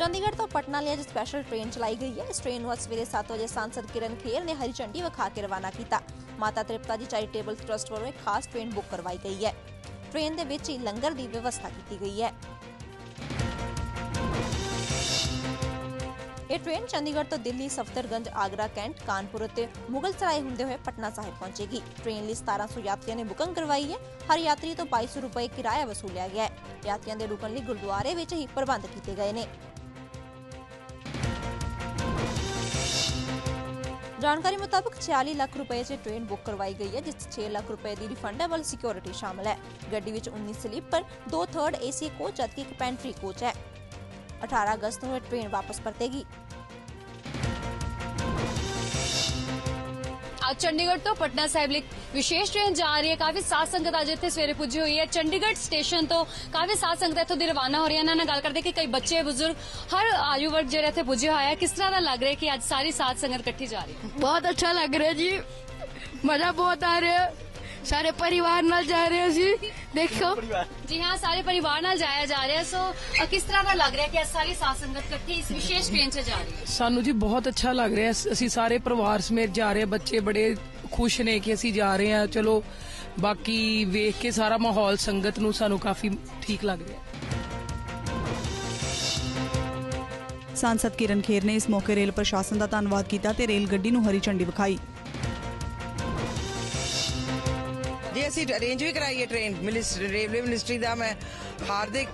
ਚੰਡੀਗੜ੍ਹ ਤੋਂ ਪਟਨਾ ਲਈ ਅੱਜ ਸਪੈਸ਼ਲ ਟ੍ਰੇਨ ਚਲਾਈ ਗਈ ਹੈ। ਇਸ ਟ੍ਰੇਨ ਨੂੰ ਅੱਜ ਸਵੇਰੇ 7 ਵਜੇ ਸਾਂਸਦ ਕਿਰਨ ਖੇਰ ਨੇ ਹਰੀ ਝੰਡੀ ਵਿਖਾ ਕੇ ਰਵਾਨਾ ਕੀਤਾ। ਮਾਤਾ ਤ੍ਰਿਪਤਾ ਜੀ ਚੈਰੀਟੇਬਲ ਟਰਸਟ ਵੱਲੋਂ ਇੱਕ ਖਾਸ ਟ੍ਰੇਨ ਬੁੱਕ ਕਰਵਾਈ ਗਈ ਹੈ। ਟ੍ਰੇਨ ਦੇ ਵਿੱਚ ਹੀ ਲੰਗਰ ਦੀ ਵਿਵਸਥਾ ਕੀਤੀ ਗਈ ਹੈ। ਇਹ ਟ੍ਰੇਨ ਚੰਡੀਗੜ੍ਹ ਤੋਂ ਦਿੱਲੀ, ਸਫਦਰਗੰਜ, ਆਗਰਾ, ਕੈਂਟ, ਕਾਨਪੁਰ ਅਤੇ ਮੁਗਲ ਸਰਾਏ ਹੁੰਦੇ ਹੋਏ ਪਟਨਾ ਸਾਹਿਬ ਪਹੁੰਚੇਗੀ। ਟ੍ਰੇਨ ਲਈ 1700 ਯਾਤਰੀਆਂ ਨੇ ਬੁਕਿੰਗ ਕਰਵਾਈ ਹੈ। ਹਰ ਯਾਤਰੀ ਤੋਂ 2200 ਰੁਪਏ ਕਿਰਾਇਆ ਵਸੂਲਿਆ ਗਿਆ ਹੈ। ਯਾਤਰੀਆਂ ਦੇ ਰੁਕਣ ਲਈ ਗੁਰਦੁਆਰੇ ਵਿੱਚ ਹੀ ਪ੍ਰਬੰਧ ਕੀਤੇ ਗਏ ਨੇ। ਜਾਣਕਾਰੀ ਮੁਤਾਬਕ 46 ਲੱਖ ਰੁਪਏ 'ਚ ਟ੍ਰੇਨ ਬੁੱਕ ਕਰਵਾਈ ਗਈ ਹੈ, ਜਿਸ 'ਚ 6 ਲੱਖ ਰੁਪਏ ਦੀ ਰਿਫੰਡੇਬਲ ਸਿਕਿਉਰਿਟੀ ਸ਼ਾਮਲ ਹੈ। ਗੱਡੀ ਵਿੱਚ 19 ਸਲੀਪਰ, ਦੋ ਥਰਡ ਏਸੀ ਕੋਚ ਜਦਕਿ ਇੱਕ ਪੈਂਟਰੀ ਕੋਚ ਹੈ। 18 ਅਗਸਤ ਨੂੰ ਇਹ ਟ੍ਰੇਨ ਵਾਪਸ ਪਰਤੇਗੀ। ਚੰਡੀਗੜ੍ਹ ਤੋਂ ਪਟਨਾ ਸਾਹਿਬ ਲਈ ਵਿਸ਼ੇਸ਼ ਟ੍ਰੇਨ ਜਾ ਰਹੀ ਹੈ। ਕਾਫੀ ਸਾਧ ਸੰਗਤ ਅੱਜ ਇੱਥੇ ਸਵੇਰੇ ਪੁੱਜੀ ਹੋਈ ਹੈ। ਚੰਡੀਗੜ੍ਹ ਸਟੇਸ਼ਨ ਤੋਂ ਕਾਫੀ ਸਾਧ ਸੰਗਤ ਇੱਥੋਂ ਦੀ ਰਵਾਨਾ ਹੋ ਰਹੀ ਹੈ। ਇਹਨਾਂ ਨਾਲ ਗੱਲ ਕਰਦੇ ਕਿ ਕਈ ਬੱਚੇ, ਬਜ਼ੁਰਗ, ਹਰ ਆਯੂ ਵਰਗ ਜਿਹੜਾ ਇੱਥੇ ਪੁੱਜਿਆ ਹੋਇਆ ਹੈ, ਕਿਸ ਤਰ੍ਹਾਂ ਦਾ ਲੱਗ ਰਿਹਾ ਕਿ ਅੱਜ ਸਾਰੀ ਸਾਧ ਸੰਗਤ ਇਕੱਠੀ ਜਾ ਰਹੀ ਹੈ? ਬਹੁਤ ਅੱਛਾ ਲੱਗ ਰਿਹਾ ਜੀ। ਮਜ਼ਾ ਬਹੁਤ ਆ ਰਿਹਾ। ਸਾਰੇ ਪਰਿਵਾਰ ਨਾਲ ਜਾ ਰਹੇ ਅਸੀਂ ਦੇਖੋ ਜੀ ਹਾਂ ਸਾਰੇ ਪਰਿਵਾਰ ਨਾਲ ਜਾਇਆ ਜਾ ਰਿਹਾ ਸੋ ਅ, ਕਿਸ ਤਰ੍ਹਾਂ ਦਾ ਲੱਗ ਰਿਹਾ ਕਿ ਅੱਜ ਸਾਰੀ ਸਾਧ ਸੰਗਤ ਇਕੱਠੀ ਇਸ ਵਿਸ਼ੇਸ਼ ਟ੍ਰੇਨ 'ਚ ਜਾ ਰਹੀ ਹੈ? ਸਾਨੂੰ ਜੀ ਬਹੁਤ ਅੱਛਾ ਲੱਗ ਰਿਹਾ। ਹੈ। ਅਸੀਂ ਸਾਰੇ ਪਰਿਵਾਰ ਸਮੇਤ ਜਾ ਰਹੇ ਹਾਂ। ਬੱਚੇ ਬੜੇ ਖੁਸ਼ ਨੇ ਕਿ ਅਸੀਂ ਜਾ ਰਹੇ ਹਾਂ। ਚਲੋ ਬਾਕੀ ਵੇਖ ਕੇ ਸਾਰਾ ਮਾਹੌਲ ਸੰਗਤ ਨੂੰ ਸਾਨੂੰ ਕਾਫੀ ਠੀਕ ਲੱਗ ਰਿਹਾ। ਸਾਂਸਦ ਕਿਰਨ ਖੇਰ ਨੇ ਇਸ ਮੌਕੇ ਰੇਲ ਪ੍ਰਸ਼ਾਸਨ ਦਾ ਧੰਨਵਾਦ ਕੀਤਾ ਤੇ ਰੇਲ ਗੱਡੀ ਨੂੰ ਹਰੀ ਝੰਡੀ ਵਿਖਾਈ। ਅਸੀਂ ਅਰੇਂਜ ਵੀ ਕਰਾਈ ਹੈ ਟ੍ਰੇਨ ਮਿਨਿਸਟਰੀ ਰੇਲਵੇ ਮਿਨਿਸਟਰੀ ਦਾ ਮੈਂ ਹਾਰਦਿਕ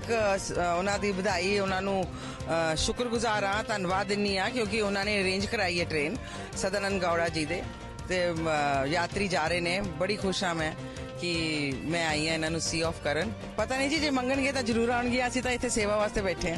ਉਹਨਾਂ ਦੀ ਵਧਾਈ, ਉਹਨਾਂ ਨੂੰ ਸ਼ੁਕਰਗੁਜ਼ਾਰ ਹਾਂ, ਧੰਨਵਾਦ ਦਿੰਨੀ ਆ ਕਿਉਂਕਿ ਉਹਨਾਂ ਨੇ ਅਰੇਂਜ ਕਰਾਈ ਹੈ ਟ੍ਰੇਨ ਸਦਨਨ ਗੌੜਾ ਜੀ ਦੇ। ਤੇ ਯਾਤਰੀ ਜਾ ਰਹੇ ਨੇ। ਬੜੀ ਖੁਸ਼ ਹਾਂ ਮੈਂ ਕਿ ਮੈਂ ਆਈ ਹਾਂ, ਇਹਨਾਂ ਨੂੰ ਸੀ ਆਫ ਕਰਨ। ਪਤਾ ਨਹੀਂ ਜੀ, ਜੇ ਮੰਗਣਗੇ ਤਾਂ ਜ਼ਰੂਰ ਆਉਣਗੇ ਅਸੀਂ ਤਾਂ ਇੱਥੇ ਸੇਵਾ ਵਾਸਤੇ ਬੈਠੇ ਹਾਂ।